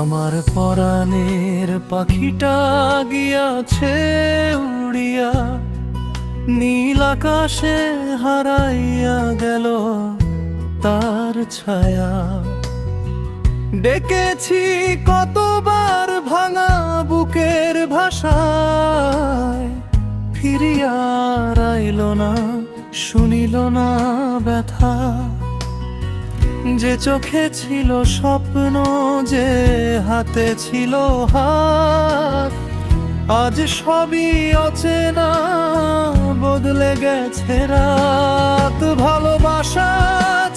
আমার পরাণের পাখিটা গিয়াছে উড়িয়া, নীল আকাশে হারাইয়া গেল তার ছায়া। ডেকেছি কতবার ভাঙা বুকের ভাষায়, ফিরিয়া রাইল না, শুনিল না ব্যথা। যে চোখে ছিল স্বপ্ন, যে হাতে ছিল হাত, আজ সবই অচেনা, বদলে গেছে রাত। ভালোবাসা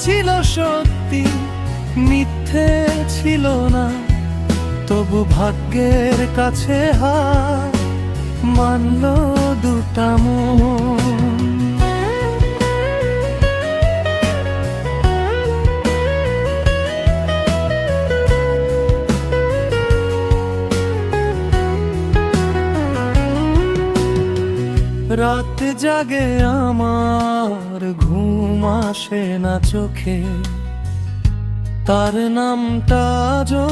ছিল সত্যি, মিথ্যে ছিল না, তবু ভাগ্যের কাছে হার মানল দুটা মন। রাত জাগে আমার, ঘুম আসে না চোখে। তার নামটা যো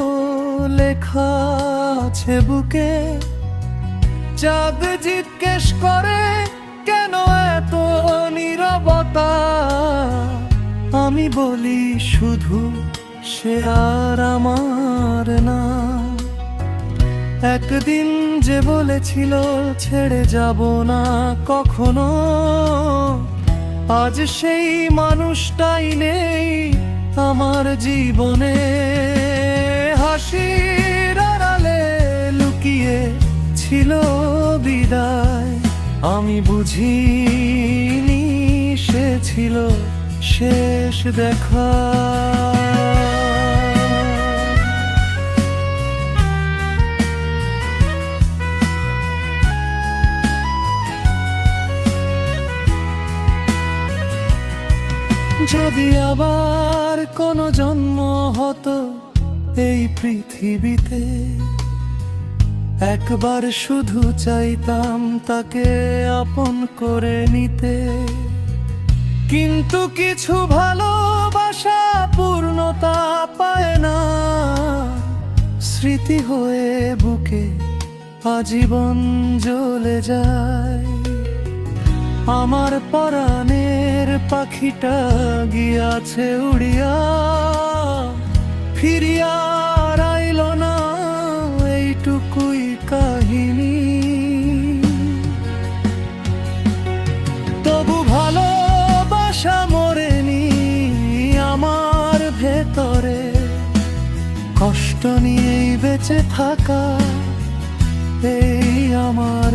লেখা আছে বুকে। চাঁদ জিজ্ঞেস করে, কেন এত নীরবতা? আমি বলি, শুধু সে আর আমার না। একদিন যে বলেছিল, ছেড়ে যাব না কখনো। আজ সেই মানুষটাই নেই আমার জীবনে। আড়ালে লুকিয়ে ছিল বিদায়। আমি বুঝিনি সে ছিল শেষ দেখা। যদি আবার কোনো জন্ম হতো এই পৃথিবীতে, একবার শুধু চাইতাম তাকে আপন করে নিতে। কিন্তু কিছু ভালোবাসা পূর্ণতা পায় না। স্মৃতি হয়ে বুকে আজীবন জ্বলে যায়। আমার পরাণের পাখিটা গিয়াছে উড়িয়া। ফিরিয়া রাইল না এইটুকুই কাহিনী। তবু ভালোবাসা মরেনি আমার ভেতরে। কষ্ট নিয়েই বেঁচে থাকা এই আমার